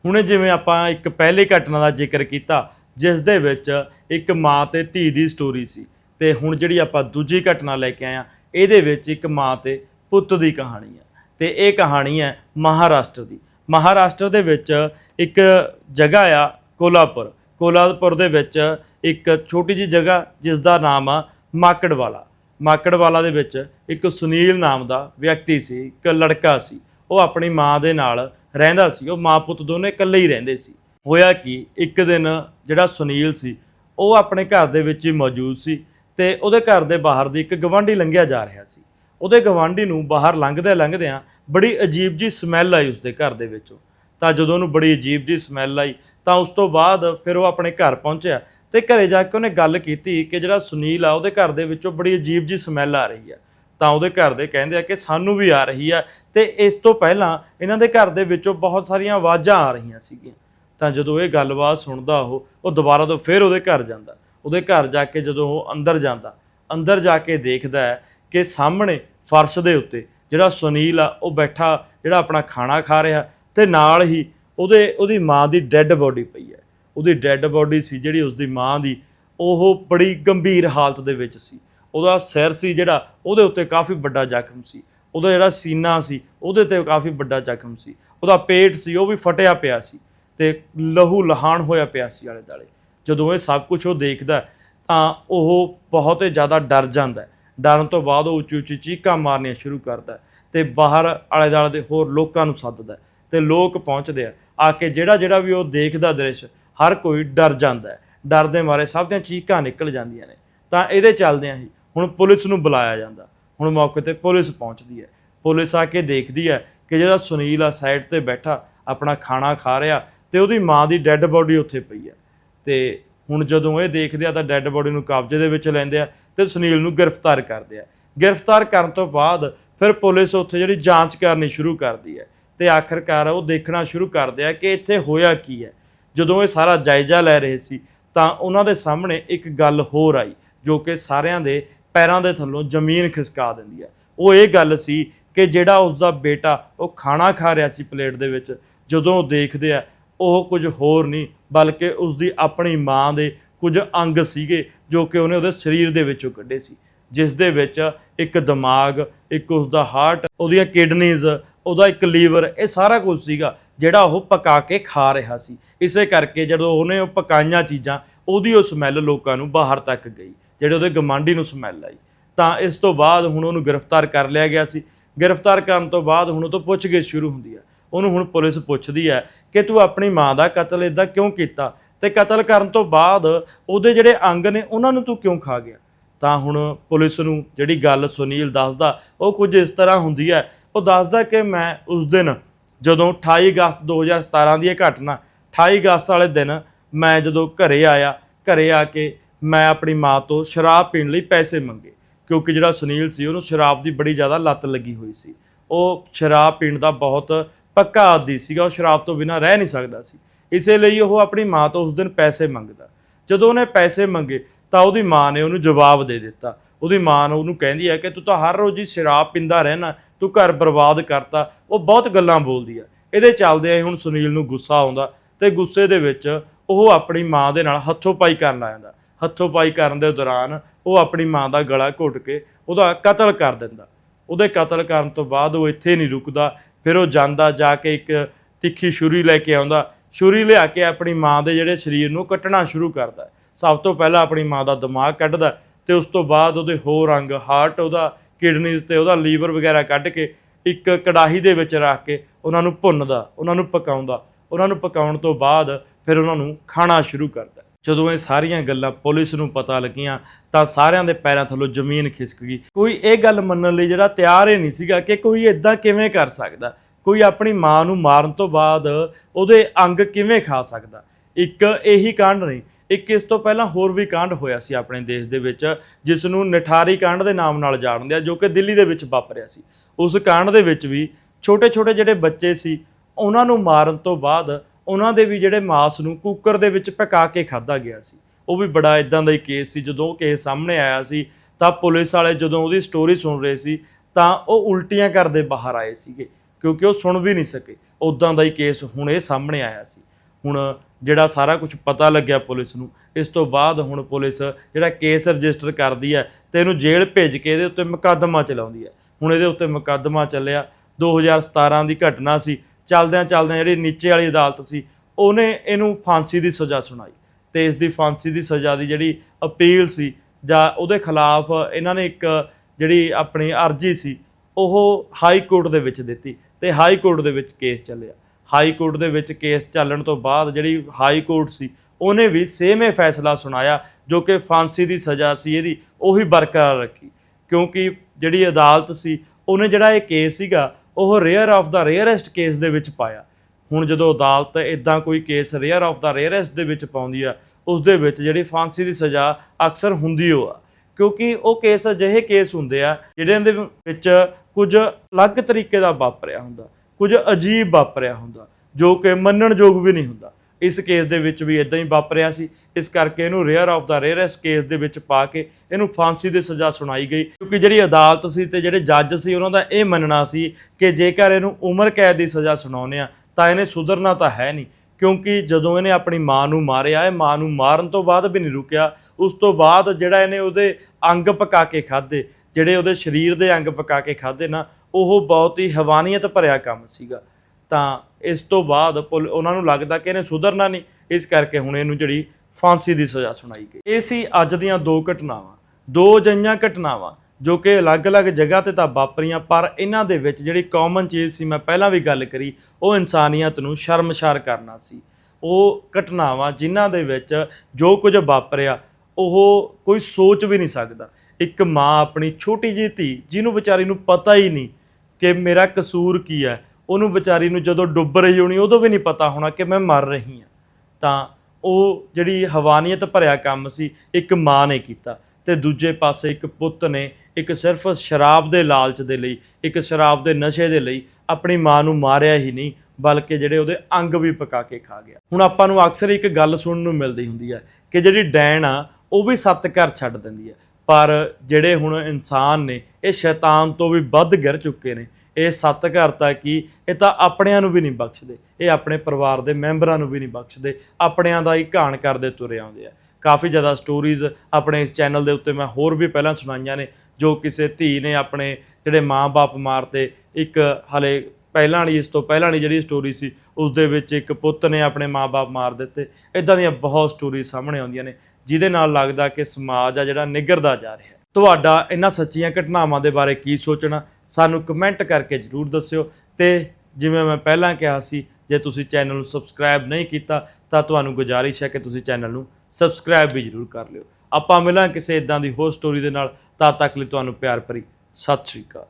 ਹੁਣੇ ਜਿਵੇਂ ਆਪਾਂ ਇੱਕ ਪਹਿਲੀ ਘਟਨਾ ਦਾ ਜ਼ਿਕਰ ਕੀਤਾ, ਜਿਸ ਦੇ ਵਿੱਚ ਇੱਕ ਮਾਂ ਤੇ ਧੀ ਦੀ ਸਟੋਰੀ ਸੀ ਤੇ ਹੁਣ ਜਿਹੜੀ ਆਪਾਂ ਦੂਜੀ ਘਟਨਾ ਲੈ ਕੇ ਆਏ ਆ ਇਹਦੇ ਵਿੱਚ ਇੱਕ ਮਾਂ ਤੇ ਪੁੱਤ ਦੀ ਕਹਾਣੀ ਹੈ ਤੇ ਇਹ ਕਹਾਣੀ ਹੈ ਮਹਾਰਾਸ਼ਟਰ ਦੀ। ਮਹਾਰਾਸ਼ਟਰ ਦੇ ਵਿੱਚ ਇੱਕ ਜਗ੍ਹਾ ਆ ਕੋਲਾਪੁਰ। ਕੋਲਾਪੁਰ ਦੇ ਵਿੱਚ ਇੱਕ ਛੋਟੀ ਜਿਹੀ ਜਗ੍ਹਾ ਜਿਸ ਦਾ ਨਾਮ ਆ ਮਾਕੜਵਾਲਾ। ਮਾਕੜਵਾਲਾ ਦੇ ਵਿੱਚ ਇੱਕ ਸੁਨੀਲ ਨਾਮ ਦਾ ਵਿਅਕਤੀ ਸੀ, ਇੱਕ ਲੜਕਾ ਸੀ। ਉਹ ਆਪਣੀ ਮਾਂ ਦੇ ਨਾਲ ਰਹਿੰਦਾ ਸੀ, ਉਹ ਮਾਂ ਪੁੱਤ ਦੋਨੇ ਇਕੱਲੇ ਹੀ ਰਹਿੰਦੇ ਸੀ। ਹੋਇਆ ਕਿ, ਇੱਕ ਦਿਨ ਜਿਹੜਾ ਸੁਨੀਲ ਸੀ, ਉਹ ਆਪਣੇ ਘਰ ਦੇ ਵਿੱਚ ਹੀ ਮੌਜੂਦ ਸੀ ਤੇ ਉਹਦੇ ਘਰ ਦੇ ਬਾਹਰ ਦੀ ਇੱਕ ਗਵਾਂਢੀ ਲੰਘਿਆ ਜਾ ਰਿਹਾ ਸੀ। ਉਹਦੇ ਗਵਾਂਢੀ ਨੂੰ ਬਾਹਰ ਲੰਘਦੇ ਲੰਘਦਿਆਂ ਬੜੀ ਅਜੀਬ ਜੀ ਸਮੈਲ ਆਈ ਉਸਦੇ ਘਰ ਦੇ ਵਿੱਚੋਂ। ਤਾਂ ਜਦੋਂ ਉਹਨੂੰ ਬੜੀ ਅਜੀਬ ਜੀ ਸਮੈਲ ਆਈ, ਤਾਂ ਉਸ ਤੋਂ ਬਾਅਦ ਫਿਰ ਉਹ ਆਪਣੇ ਘਰ ਪਹੁੰਚਿਆ ਤੇ ਘਰੇ ਜਾ ਕੇ ਉਹਨੇ ਗੱਲ ਕੀਤੀ ਕਿ ਜਿਹੜਾ ਸੁਨੀਲ ਆ, ਉਹਦੇ ਘਰ ਦੇ ਵਿੱਚੋਂ ਬੜੀ ਅਜੀਬ ਜੀ ਸਮੈਲ ਆ ਰਹੀ ਆ। ਤਾਂ ਉਹਦੇ ਘਰ ਦੇ ਕਹਿੰਦੇ ਆ ਕਿ ਸਾਨੂੰ ਵੀ ਆ ਰਹੀ ਆ ਤੇ ਇਸ ਤੋਂ ਪਹਿਲਾਂ ਇਹਨਾਂ ਦੇ ਘਰ ਦੇ ਵਿੱਚੋਂ ਬਹੁਤ ਸਾਰੀਆਂ ਆਵਾਜ਼ਾਂ ਆ ਰਹੀਆਂ ਸੀਗੀਆਂ। ਤਾਂ ਜਦੋਂ ਇਹ ਗੱਲਬਾਤ ਸੁਣਦਾ ਉਹ ਉਹ ਦੁਬਾਰਾ ਤੋਂ ਫਿਰ ਉਹਦੇ ਘਰ ਜਾਂਦਾ। ਉਹਦੇ ਘਰ ਜਾ ਕੇ ਜਦੋਂ ਉਹ ਅੰਦਰ ਜਾਂਦਾ, ਅੰਦਰ ਜਾ ਕੇ ਦੇਖਦਾ ਹੈ ਕਿ ਸਾਹਮਣੇ ਫਰਸ਼ ਦੇ ਉੱਤੇ ਜਿਹੜਾ ਸੁਨੀਲ ਆ, ਉਹ ਬੈਠਾ, ਜਿਹੜਾ ਆਪਣਾ ਖਾਣਾ ਖਾ ਰਿਹਾ ਤੇ ਨਾਲ ਹੀ ਉਹਦੇ, ਉਹਦੀ ਮਾਂ ਦੀ ਡੈੱਡ ਬੋਡੀ ਪਈ ਹੈ। ਉਹਦੀ ਡੈੱਡ ਬੋਡੀ ਸੀ ਜਿਹੜੀ ਉਸਦੀ ਮਾਂ ਦੀ, ਉਹ ਬੜੀ ਗੰਭੀਰ ਹਾਲਤ ਦੇ ਵਿੱਚ ਸੀ। ਉਹਦਾ ਸਿਰ ਸੀ ਜਿਹੜਾ, ਉਹਦੇ ਉੱਤੇ ਕਾਫੀ ਵੱਡਾ ਜ਼ਖਮ ਸੀ। ਉਹਦਾ ਜਿਹੜਾ ਸੀਨਾ ਸੀ, ਉਹਦੇ ਤੇ ਕਾਫੀ ਵੱਡਾ ਜ਼ਖਮ ਸੀ। ਉਹਦਾ ਪੇਟ ਸੀ, ਉਹ ਵੀ ਫਟਿਆ ਪਿਆ ਸੀ ਤੇ ਲਹੂ ਲਹਾਨ ਹੋਇਆ ਪਿਆ ਸੀ ਆਲੇ ਦਾਲੇ ਜਦੋਂ ਇਹ ਸਭ ਕੁਝ ਉਹ ਦੇਖਦਾ ਤਾਂ ਉਹ ਬਹੁਤ ਹੀ ਜ਼ਿਆਦਾ ਡਰ ਜਾਂਦਾ ਡਰਨ ਤੋਂ ਬਾਅਦ ਉਹ ਉੱਚੀ ਉੱਚੀ ਚੀਕਾਂ ਮਾਰਨੀਆਂ ਸ਼ੁਰੂ ਕਰਦਾ ਹੈ ਤੇ ਬਾਹਰ ਆਲੇ ਦਾਲੇ ਦੇ ਹੋਰ ਲੋਕਾਂ ਨੂੰ ਸੱਦਦਾ ਹੈ ਤੇ ਲੋਕ ਪਹੁੰਚਦੇ ਆ। ਆ ਕੇ ਜਿਹੜਾ ਜਿਹੜਾ ਵੀ ਉਹ ਦੇਖਦਾ ਦ੍ਰਿਸ਼, ਹਰ ਕੋਈ ਡਰ ਜਾਂਦਾ ਹੈ। ਡਰ ਦੇ ਮਾਰੇ ਸਭ ਦੀਆਂ ਚੀਕਾਂ ਨਿਕਲ ਜਾਂਦੀਆਂ ਨੇ। ਤਾਂ ਇਹਦੇ ਚੱਲਦਿਆਂ ਹੀ ਹੁਣ ਪੁਲਿਸ ਨੂੰ ਬੁਲਾਇਆ ਜਾਂਦਾ। ਹੁਣ ਮੌਕੇ ਤੇ ਪੁਲਿਸ ਪਹੁੰਚਦੀ ਹੈ। ਪੁਲਿਸ ਆ ਕੇ ਦੇਖਦੀ ਹੈ ਕਿ ਜਿਹੜਾ ਸੁਨੀਲ ਆ ਸਾਈਡ ਤੇ ਬੈਠਾ, ਆਪਣਾ ਖਾਣਾ ਖਾ ਰਿਹਾ ਤੇ ਉਹਦੀ ਮਾਂ ਦੀ ਡੈੱਡ ਬੋਡੀ ਉੱਥੇ ਪਈ ਹੈ। ਤੇ ਹੁਣ ਜਦੋਂ ਇਹ ਦੇਖਦੇ ਆ ਤਾਂ ਡੈੱਡ ਬੋਡੀ ਨੂੰ ਕਬਜ਼ੇ ਦੇ ਵਿੱਚ ਲੈਂਦੇ ਆ ਤੇ ਸੁਨੀਲ ਨੂੰ ਗ੍ਰਿਫਤਾਰ ਕਰਦੇ ਆ। ਗ੍ਰਿਫਤਾਰ ਕਰਨ ਤੋਂ ਬਾਅਦ ਫਿਰ ਪੁਲਿਸ ਉੱਥੇ ਜਿਹੜੀ ਜਾਂਚ ਕਰਨੀ ਸ਼ੁਰੂ ਕਰਦੀ ਹੈ ਤੇ ਆਖਰਕਾਰ ਉਹ ਦੇਖਣਾ ਸ਼ੁਰੂ ਕਰਦੇ ਆ ਕਿ ਇੱਥੇ ਹੋਇਆ ਕੀ ਹੈ। ਜਦੋਂ ਇਹ ਸਾਰਾ ਜਾਇਜ਼ਾ ਲੈ ਰਹੇ ਸੀ ਤਾਂ ਉਹਨਾਂ ਦੇ ਸਾਹਮਣੇ ਇੱਕ ਗੱਲ ਹੋਰ ਆਈ ਜੋ ਕਿ ਸਾਰਿਆਂ ਦੇ ਪੈਰਾਂ ਦੇ ਥੱਲੋਂ ਜ਼ਮੀਨ ਖਿਸਕਾ ਦਿੰਦੀ ਹੈ। ਉਹ ਇਹ ਗੱਲ ਸੀ ਕਿ ਜਿਹੜਾ ਉਸ ਦਾ ਬੇਟਾ ਉਹ ਖਾਣਾ ਖਾ ਰਿਹਾ ਸੀ ਪਲੇਟ ਦੇ ਵਿੱਚ, ਜਦੋਂ ਦੇਖਦੇ ਆ, ਉਹ ਕੁਝ ਹੋਰ ਨਹੀਂ, ਬਲਕਿ ਉਸ ਦੀ ਆਪਣੀ ਮਾਂ ਦੇ ਕੁਝ ਅੰਗ ਸੀਗੇ ਜੋ ਕਿ ਉਹਨੇ ਉਹਦੇ ਸਰੀਰ ਦੇ ਵਿੱਚੋਂ ਕੱਢੇ ਸੀ। ਜਿਸ ਦੇ ਵਿੱਚ ਇੱਕ ਦਿਮਾਗ, ਇੱਕ ਉਸ ਦਾ ਹਾਰਟ ਉਹਦੀਆਂ ਕਿਡਨੀਜ਼ ਉਹਦਾ ਇੱਕ ਲੀਵਰ, ਇਹ ਸਾਰਾ ਕੁਝ ਸੀਗਾ ਜਿਹੜਾ ਉਹ ਪਕਾ ਕੇ ਖਾ ਰਿਹਾ ਸੀ। ਇਸੇ ਕਰਕੇ ਜਦੋਂ ਉਹਨੇ ਉਹ ਪਕਾਈਆਂ ਚੀਜ਼ਾਂ, ਉਹਦੀ ਉਹ ਸਮੈਲ ਲੋਕਾਂ ਨੂੰ ਬਾਹਰ ਤੱਕ ਗਈ। ਜਿਹੜੇ ਉਹਦੇ ਗਮਾਂਡੀ ਨੂੰ ਸਮੈਲ ਆਈ। ਤਾਂ ਇਸ ਤੋਂ ਬਾਅਦ ਹੁਣ ਉਹਨੂੰ ਗ੍ਰਿਫਤਾਰ ਕਰ ਲਿਆ ਗਿਆ ਸੀ। ਗ੍ਰਿਫਤਾਰ ਕਰਨ ਤੋਂ ਬਾਅਦ ਹੁਣ ਉਹ ਤੋਂ ਪੁੱਛਗਿੱਛ ਸ਼ੁਰੂ ਹੁੰਦੀ ਹੈ। ਉਹਨੂੰ ਹੁਣ ਪੁਲਿਸ ਪੁੱਛਦੀ ਹੈ ਕਿ ਤੂੰ ਆਪਣੀ ਮਾਂ ਦਾ ਕਤਲ ਇਦਾਂ ਕਿਉਂ ਕੀਤਾ? ਤੇ ਕਤਲ ਕਰਨ ਤੋਂ ਬਾਅਦ ਉਹਦੇ ਜਿਹੜੇ ਅੰਗ ਨੇ, ਉਹਨਾਂ ਨੂੰ ਤੂੰ ਕਿਉਂ ਖਾ ਗਿਆ? ਤਾਂ ਹੁਣ ਪੁਲਿਸ ਨੂੰ ਜਿਹੜੀ ਗੱਲ ਸੁਨੀਲ ਦੱਸਦਾ, ਉਹ ਕੁਝ ਇਸ ਤਰ੍ਹਾਂ ਹੁੰਦੀ ਹੈ। ਉਹ ਦੱਸਦਾ ਕਿ ਮੈਂ ਉਸ ਦਿਨ ਜਦੋਂ 28 ਅਗਸਤ 2017 ਦੀ ਇਹ ਘਟਨਾ 28 ਅਗਸਤ ਵਾਲੇ ਦਿਨ ਮੈਂ ਜਦੋਂ ਘਰੇ ਆਇਆ, ਘਰੇ ਆ ਕੇ ਮੈਂ ਆਪਣੀ ਮਾਂ ਤੋਂ ਸ਼ਰਾਬ ਪੀਣ ਲਈ ਪੈਸੇ ਮੰਗੇ, ਕਿਉਂਕਿ ਜਿਹੜਾ ਸੁਨੀਲ ਸੀ ਉਹਨੂੰ ਸ਼ਰਾਬ ਦੀ ਬੜੀ ਜ਼ਿਆਦਾ ਲੱਤ ਲੱਗੀ ਹੋਈ ਸੀ। ਉਹ ਸ਼ਰਾਬ ਪੀਣ ਦਾ ਬਹੁਤ ਪੱਕਾ ਆਦੀ ਸੀਗਾ, ਉਹ ਸ਼ਰਾਬ ਤੋਂ ਬਿਨਾਂ ਰਹਿ ਨਹੀਂ ਸਕਦਾ ਸੀ। ਇਸੇ ਲਈ ਉਹ ਆਪਣੀ ਮਾਂ ਤੋਂ ਉਸ ਦਿਨ ਪੈਸੇ ਮੰਗਦਾ। ਜਦੋਂ ਉਹਨੇ ਪੈਸੇ ਮੰਗੇ, ਤਾਂ ਉਹਦੀ ਮਾਂ ਨੇ ਉਹਨੂੰ ਜਵਾਬ ਦੇ ਦਿੱਤਾ। ਉਹਦੀ ਮਾਂ ਨੂੰ ਉਹਨੂੰ ਕਹਿੰਦੀ ਹੈ ਕਿ ਤੂੰ ਤਾਂ ਹਰ ਰੋਜ਼ ਹੀ ਸ਼ਰਾਬ ਪੀਂਦਾ ਰਹਿਣਾ, ਤੂੰ ਘਰ ਬਰਬਾਦ ਕਰਤਾ, ਉਹ ਬਹੁਤ ਗੱਲਾਂ ਬੋਲਦੀ ਆ ਇਹਦੇ ਚੱਲਦੇ ਆ ਹੁਣ ਸੁਨੀਲ ਨੂੰ ਗੁੱਸਾ ਆਉਂਦਾ ਤੇ ਗੁੱਸੇ ਦੇ ਵਿੱਚ ਉਹ ਆਪਣੀ ਮਾਂ ਦੇ ਨਾਲ ਹੱਥੋਂ ਪਾਈ ਕਰਨ ਲੱਗ ਜਾਂਦਾ। ਹੱਥੋਂ ਪਾਈ ਕਰਨ ਦੇ ਦੌਰਾਨ ਉਹ ਆਪਣੀ ਮਾਂ ਦਾ ਗਲਾ ਘੁੱਟ ਕੇ ਉਹਦਾ ਕਤਲ ਕਰ ਦਿੰਦਾ। ਉਹਦੇ ਕਤਲ ਕਰਨ ਤੋਂ ਬਾਅਦ ਉਹ ਇੱਥੇ ਨਹੀਂ ਰੁਕਦਾ। ਫਿਰ ਉਹ ਜਾਂਦਾ ਜਾ ਕੇ ਇੱਕ ਤਿੱਖੀ ਛੁਰੀ ਲੈ ਕੇ ਆਉਂਦਾ। ਛੁਰੀ ਲਿਆ ਕੇ ਆਪਣੀ ਮਾਂ ਦੇ ਜਿਹੜੇ ਸਰੀਰ ਨੂੰ ਕੱਟਣਾ ਸ਼ੁਰੂ ਕਰਦਾ। ਸਭ ਤੋਂ ਪਹਿਲਾਂ ਆਪਣੀ ਮਾਂ ਦਾ ਦਿਮਾਗ ਕੱਢਦਾ ਤੇ ਉਸ ਤੋਂ ਬਾਅਦ ਉਹਦੇ ਹੋਰ ਅੰਗ ਹਾਰਟ ਉਹਦਾ ਕਿਡਨੀਜ਼ ਤੇ ਉਹਦਾ ਲੀਵਰ ਵਗੈਰਾ ਕੱਢ ਕੇ ਇੱਕ ਕੜਾਹੀ ਦੇ ਵਿੱਚ ਰੱਖ ਕੇ ਉਹਨਾਂ ਨੂੰ ਭੁੰਨਦਾ, ਉਹਨਾਂ ਨੂੰ ਪਕਾਉਂਦਾ। ਉਹਨਾਂ ਨੂੰ ਪਕਾਉਣ ਤੋਂ ਬਾਅਦ ਫਿਰ ਉਹਨਾਂ ਨੂੰ ਖਾਣਾ ਸ਼ੁਰੂ ਕਰਦਾ। ਜਦੋਂ ਇਹ ਸਾਰੀਆਂ ਗੱਲਾਂ ਪੁਲਿਸ ਨੂੰ ਪਤਾ ਲੱਗੀਆਂ, ਤਾਂ ਸਾਰਿਆਂ ਦੇ ਪੈਰਾਂ ਥੱਲੋਂ ਜ਼ਮੀਨ ਖਿਸਕ ਗਈ। ਕੋਈ ਇਹ ਗੱਲ ਮੰਨਣ ਲਈ ਜਿਹੜਾ ਤਿਆਰ ਹੀ ਨਹੀਂ ਸੀਗਾ ਕਿ ਕੋਈ ਇਦਾਂ ਕਿਵੇਂ ਕਰ ਸਕਦਾ। ਕੋਈ ਆਪਣੀ ਮਾਂ ਨੂੰ ਮਾਰਨ ਤੋਂ ਬਾਅਦ ਉਹਦੇ ਅੰਗ ਕਿਵੇਂ ਖਾ ਸਕਦਾ। ਇੱਕ ਇਹੀ ਕਾਂਡ ਨਹੀਂ, ਇੱਕ ਇਸ ਤੋਂ ਪਹਿਲਾਂ ਹੋਰ ਵੀ ਕਾਂਡ ਹੋਇਆ ਸੀ ਆਪਣੇ ਦੇਸ਼ ਦੇ ਵਿੱਚ ਜਿਸ ਨੂੰ ਨਿਠਾਰੀ ਕਾਂਡ ਦੇ ਨਾਮ ਨਾਲ ਜਾਣਦੇ ਆ, ਜੋ ਕਿ ਦਿੱਲੀ ਦੇ ਵਿੱਚ ਵਾਪਰਿਆ ਸੀ। ਉਸ ਕਾਂਡ ਦੇ ਵਿੱਚ ਵੀ ਛੋਟੇ-ਛੋਟੇ ਜਿਹੜੇ ਬੱਚੇ ਸੀ, ਉਹਨਾਂ ਨੂੰ ਮਾਰਨ ਤੋਂ ਬਾਅਦ ਉਹਨਾਂ ਦੇ ਵੀ ਜਿਹੜੇ ਮਾਸ ਨੂੰ ਕੁੱਕਰ ਦੇ ਵਿੱਚ ਪਕਾ ਕੇ ਖਾਧਾ ਗਿਆ ਸੀ। ਉਹ ਵੀ ਬੜਾ ਇਦਾਂ ਦਾ ਹੀ ਕੇਸ ਸੀ। ਜਦੋਂ ਉਹ ਕੇਸ ਸਾਹਮਣੇ ਆਇਆ ਸੀ, ਤਾਂ ਪੁਲਿਸ ਵਾਲੇ ਜਦੋਂ ਉਹਦੀ ਸਟੋਰੀ ਸੁਣ ਰਹੇ ਸੀ, ਤਾਂ ਉਹ ਉਲਟੀਆਂ ਕਰਦੇ ਬਾਹਰ ਆਏ ਸੀਗੇ, ਕਿਉਂਕਿ ਉਹ ਸੁਣ ਵੀ ਨਹੀਂ ਸਕੇ। ਉਦਾਂ ਦਾ ਹੀ ਕੇਸ ਹੁਣ ਇਹ ਸਾਹਮਣੇ ਆਇਆ ਸੀ। ਹੁਣ ਜਿਹੜਾ ਸਾਰਾ ਕੁਝ ਪਤਾ ਲੱਗਿਆ ਪੁਲਿਸ ਨੂੰ, ਇਸ ਤੋਂ ਬਾਅਦ ਹੁਣ ਪੁਲਿਸ ਜਿਹੜਾ ਕੇਸ ਰਜਿਸਟਰ ਕਰਦੀ ਹੈ ਤੇ ਇਹਨੂੰ ਜੇਲ੍ਹ ਭੇਜ ਕੇ ਇਹਦੇ ਉੱਤੇ ਮੁਕੱਦਮਾ ਚਲਾਉਂਦੀ ਹੈ। ਹੁਣ ਇਹਦੇ ਉੱਤੇ ਮੁਕੱਦਮਾ ਚੱਲਿਆ। 2017 ਦੀ ਘਟਨਾ ਸੀ। ਚਲਦਿਆਂ ਚਲਦਿਆਂ ਜਿਹੜੀ ਨੀਚੇ ਵਾਲੀ ਅਦਾਲਤ ਸੀ, ਉਹਨੇ ਇਹਨੂੰ ਫਾਂਸੀ ਦੀ ਸਜ਼ਾ ਸੁਣਾਈ ਤੇ ਇਸ ਦੀ ਫਾਂਸੀ ਦੀ ਸਜ਼ਾ ਦੀ ਜਿਹੜੀ ਅਪੀਲ ਸੀ ਜਾਂ ਉਹਦੇ ਖਿਲਾਫ ਇਹਨਾਂ ਨੇ ਇੱਕ ਜਿਹੜੀ ਆਪਣੀ ਅਰਜ਼ੀ ਸੀ, ਉਹ ਹਾਈ ਕੋਰਟ ਦੇ ਵਿੱਚ ਦਿੱਤੀ ਤੇ ਹਾਈ ਕੋਰਟ ਦੇ ਵਿੱਚ ਕੇਸ ਚੱਲਿਆ। ਹਾਈ ਕੋਰਟ ਦੇ ਵਿੱਚ ਕੇਸ ਚੱਲਣ ਤੋਂ ਬਾਅਦ ਜਿਹੜੀ ਹਾਈ ਕੋਰਟ ਸੀ, ਉਹਨੇ ਵੀ ਸੇਮ ਇਹ ਫੈਸਲਾ ਸੁਣਾਇਆ ਜੋ ਕਿ ਫਾਂਸੀ ਦੀ ਸਜ਼ਾ ਸੀ ਇਹਦੀ, ਉਹੀ ਬਰਕਰਾਰ ਰੱਖੀ। ਕਿਉਂਕਿ ਜਿਹੜੀ ਅਦਾਲਤ ਸੀ, ਉਹਨੇ ਜਿਹੜਾ ਇਹ ਕੇਸ ਸੀਗਾ ਉਹ rare of the rarest case ਦੇ ਵਿੱਚ ਪਾਇਆ। ਹੁਣ ਜਦੋਂ ਅਦਾਲਤ ਇਦਾਂ ਕੋਈ case rare of the rarest ਦੇ ਵਿੱਚ ਪਾਉਂਦੀ ਆ, ਉਸ ਦੇ ਵਿੱਚ ਜਿਹੜੀ ਫਾਂਸੀ ਦੀ ਸਜ਼ਾ ਅਕਸਰ ਹੁੰਦੀ ਓ ਆ। ਕਿਉਂਕਿ ਉਹ ਕੇਸ ਅਜਿਹੇ ਕੇਸ ਹੁੰਦੇ ਆ, ਜਿਹੜਿਆਂ ਦੇ ਵਿੱਚ ਕੁਝ ਅਲੱਗ ਤਰੀਕੇ ਦਾ ਵਾਪਰਿਆ ਹੁੰਦਾ, ਕੁਝ ਅਜੀਬ ਵਾਪਰਿਆ ਹੁੰਦਾ, ਜੋ ਕਿ ਮੰਨਣਯੋਗ ਵੀ ਨਹੀਂ ਹੁੰਦਾ। ਇਸ ਕੇਸ ਦੇ ਵਿੱਚ ਵੀ ਇਦਾਂ ਹੀ ਵਾਪਰਿਆ ਸੀ। ਇਸ ਕਰਕੇ ਇਹਨੂੰ rare of the rarest case ਦੇ ਵਿੱਚ ਪਾ ਕੇ ਇਹਨੂੰ ਫਾਂਸੀ ਦੀ ਸਜ਼ਾ ਸੁਣਾਈ ਗਈ। ਕਿਉਂਕਿ ਜਿਹੜੀ ਅਦਾਲਤ ਸੀ ਤੇ ਜਿਹੜੇ ਜੱਜ ਸੀ, ਉਹਨਾਂ ਦਾ ਇਹ ਮੰਨਣਾ ਸੀ ਕਿ ਜੇਕਰ ਇਹਨੂੰ ਉਮਰ ਕੈਦ ਦੀ ਸਜ਼ਾ ਸੁਣਾਉਂਦੇ ਆ ਤਾਂ ਇਹਨੇ ਸੁਧਰਨਾ ਤਾਂ ਹੈ ਨਹੀਂ। ਕਿਉਂਕਿ ਜਦੋਂ ਇਹਨੇ ਆਪਣੀ ਮਾਂ ਨੂੰ ਮਾਰਿਆ, ਇਹ ਮਾਂ ਨੂੰ ਮਾਰਨ ਤੋਂ ਬਾਅਦ ਵੀ ਨਹੀਂ ਰੁਕਿਆ। ਉਸ ਤੋਂ ਬਾਅਦ ਜਿਹੜਾ ਇਹਨੇ ਉਹਦੇ ਅੰਗ ਪਕਾ ਕੇ ਖਾਦੇ ਜਿਹੜੇ ਉਹਦੇ ਸਰੀਰ ਦੇ ਅੰਗ ਪਕਾ ਕੇ ਖਾਦੇ ਨਾ, ਉਹ ਬਹੁਤ ਹੀ ਹਵਾਨੀਅਤ ਭਰਿਆ ਕੰਮ ਸੀਗਾ। ਤਾਂ ਇਸ ਤੋਂ ਬਾਅਦ ਪੁਲ- ਉਹਨਾਂ ਨੂੰ ਲੱਗਦਾ ਕਿ ਇਹਨੇ ਸੁਧਰਨਾ ਨਹੀਂ, ਇਸ ਕਰਕੇ ਹੁਣ ਇਹਨੂੰ ਜਿਹੜੀ ਫਾਂਸੀ ਦੀ ਸਜ਼ਾ ਸੁਣਾਈ ਗਈ। ਇਹ ਸੀ ਅੱਜ ਦੀਆਂ ਦੋ ਘਟਨਾਵਾਂ, ਦੋ ਅਜਿਹੀਆਂ ਘਟਨਾਵਾਂ ਜੋ ਕਿ ਅਲੱਗ-ਅਲੱਗ ਜਗ੍ਹਾ ਤੇ ਤਾਂ ਵਾਪਰੀਆਂ, ਪਰ ਇਹਨਾਂ ਦੇ ਵਿੱਚ ਜਿਹੜੀ ਕਾਮਨ ਚੀਜ਼ ਸੀ, ਮੈਂ ਪਹਿਲਾਂ ਵੀ ਗੱਲ ਕਰੀ, ਉਹ ਇਨਸਾਨੀਅਤ ਨੂੰ ਸ਼ਰਮਸ਼ਾਰ ਕਰਨਾ ਸੀ। ਉਹ ਘਟਨਾਵਾਂ ਜਿਨ੍ਹਾਂ ਦੇ ਵਿੱਚ ਜੋ ਕੁਝ ਵਾਪਰਿਆ, ਉਹ ਕੋਈ ਸੋਚ ਵੀ ਨਹੀਂ ਸਕਦਾ। ਇੱਕ ਮਾਂ ਆਪਣੀ ਛੋਟੀ ਜਿਹੀ ਧੀ, ਜਿਹਨੂੰ ਵਿਚਾਰੀ ਨੂੰ ਪਤਾ ਹੀ ਨਹੀਂ ਕਿ ਮੇਰਾ ਕਸੂਰ ਕੀ ਹੈ ਉਹਨੂੰ ਵਿਚਾਰੀ ਨੂੰ ਜਦੋਂ ਡੁੱਬ ਰਹੀ ਹੋਣੀ, ਉਦੋਂ ਵੀ ਨਹੀਂ ਪਤਾ ਹੋਣਾ ਕਿ ਮੈਂ ਮਰ ਰਹੀ ਹਾਂ। ਤਾਂ ਉਹ ਜਿਹੜੀ ਹਵਾਨੀਅਤ ਭਰਿਆ ਕੰਮ ਸੀ, ਇੱਕ ਮਾਂ ਨੇ ਕੀਤਾ ਤੇ ਦੂਜੇ ਪਾਸੇ ਇੱਕ ਪੁੱਤ ਨੇ ਇੱਕ ਸਿਰਫ ਸ਼ਰਾਬ ਦੇ ਲਾਲਚ ਦੇ ਲਈ, ਇੱਕ ਸ਼ਰਾਬ ਦੇ ਨਸ਼ੇ ਦੇ ਲਈ ਆਪਣੀ ਮਾਂ ਨੂੰ ਮਾਰਿਆ ਹੀ ਨਹੀਂ, ਬਲਕਿ ਜਿਹੜੇ ਉਹਦੇ ਅੰਗ ਵੀ ਪਕਾ ਕੇ ਖਾ ਗਿਆ। ਹੁਣ ਆਪਾਂ ਨੂੰ ਅਕਸਰ ਇੱਕ ਗੱਲ ਸੁਣਨ ਨੂੰ ਮਿਲਦੀ ਹੁੰਦੀ ਹੈ ਕਿ ਜਿਹੜੀ ਡੈਣ ਆ, ਉਹ ਵੀ ਸੱਤ ਘਰ ਛੱਡ ਦਿੰਦੀ ਹੈ। ਪਰ ਜਿਹੜੇ ਹੁਣ ਇਨਸਾਨ ਨੇ, ਇਹ ਸ਼ੈਤਾਨ ਤੋਂ ਵੀ ਵੱਧ ਗਿਰ ਚੁੱਕੇ ਨੇ। ਇਹ ਸੱਤ ਘਰ ਤਾਂ ਕੀ? ਇਹ ਤਾਂ ਆਪਣਿਆਂ ਨੂੰ ਵੀ ਨਹੀਂ ਬਖਸ਼ਦੇ। ਇਹ ਆਪਣੇ ਪਰਿਵਾਰ ਦੇ ਮੈਂਬਰਾਂ ਨੂੰ ਵੀ ਨਹੀਂ ਬਖਸ਼ਦੇ। ਆਪਣਿਆਂ ਦਾ ਹੀ ਘਾਣ ਕਰਦੇ ਤੁਰੇ ਆਉਂਦੇ ਆ। ਕਾਫੀ ਜ਼ਿਆਦਾ ਸਟੋਰੀਜ਼ ਆਪਣੇ ਇਸ ਚੈਨਲ ਦੇ ਉੱਤੇ ਮੈਂ ਹੋਰ ਵੀ ਪਹਿਲਾਂ ਸੁਣਾਈਆਂ ਨੇ, ਜੋ ਕਿਸੇ ਧੀ ਨੇ ਆਪਣੇ ਜਿਹੜੇ ਮਾਂ-ਬਾਪ ਮਾਰਤੇ, ਇੱਕ ਹਲੇ ਪਹਿਲਾਂ ਵਾਲੀ, ਇਸ ਤੋਂ ਪਹਿਲਾਂ ਵਾਲੀ ਜਿਹੜੀ ਸਟੋਰੀ ਸੀ, ਉਸ ਦੇ ਵਿੱਚ ਇੱਕ ਪੁੱਤ ਨੇ ਆਪਣੇ ਮਾਂ-ਬਾਪ ਮਾਰ ਦਿੱਤੇ। ਇਦਾਂ ਦੀਆਂ ਬਹੁਤ ਸਟੋਰੀ ਸਾਹਮਣੇ ਆਉਂਦੀਆਂ ਨੇ, ਜਿਹਦੇ ਨਾਲ ਲੱਗਦਾ ਕਿ ਸਮਾਜ ਆ ਜਿਹੜਾ ਨਿਗਰਦਾ ਜਾ ਰਿਹਾ। ਤੁਹਾਡਾ ਇਹਨਾਂ ਸੱਚੀਆਂ ਘਟਨਾਵਾਂ ਦੇ ਬਾਰੇ ਕੀ ਸੋਚਣਾ, ਸਾਨੂੰ ਕਮੈਂਟ ਕਰਕੇ ਜਰੂਰ ਦੱਸਿਓ। ਤੇ ਜਿਵੇਂ ਮੈਂ ਪਹਿਲਾਂ ਕਿਹਾ ਸੀ, ਜੇ ਤੁਸੀਂ ਚੈਨਲ ਨੂੰ ਸਬਸਕ੍ਰਾਈਬ ਨਹੀਂ ਕੀਤਾ, ਤਾਂ ਤੁਹਾਨੂੰ ਗੁਜ਼ਾਰਿਸ਼ ਹੈ ਕਿ ਤੁਸੀਂ ਚੈਨਲ ਨੂੰ ਸਬਸਕ੍ਰਾਈਬ ਵੀ ਜਰੂਰ ਕਰ ਲਿਓ। ਆਪਾਂ ਮਿਲਾਂ ਕਿਸੇ ਇਦਾਂ ਦੀ ਹੋਰ ਸਟੋਰੀ ਦੇ ਨਾਲ। ਤਦ ਤੱਕ ਲਈ ਤੁਹਾਨੂੰ ਪਿਆਰ ਭਰੀ ਸਤਿ ਸ਼੍ਰੀ ਅਕਾਲ।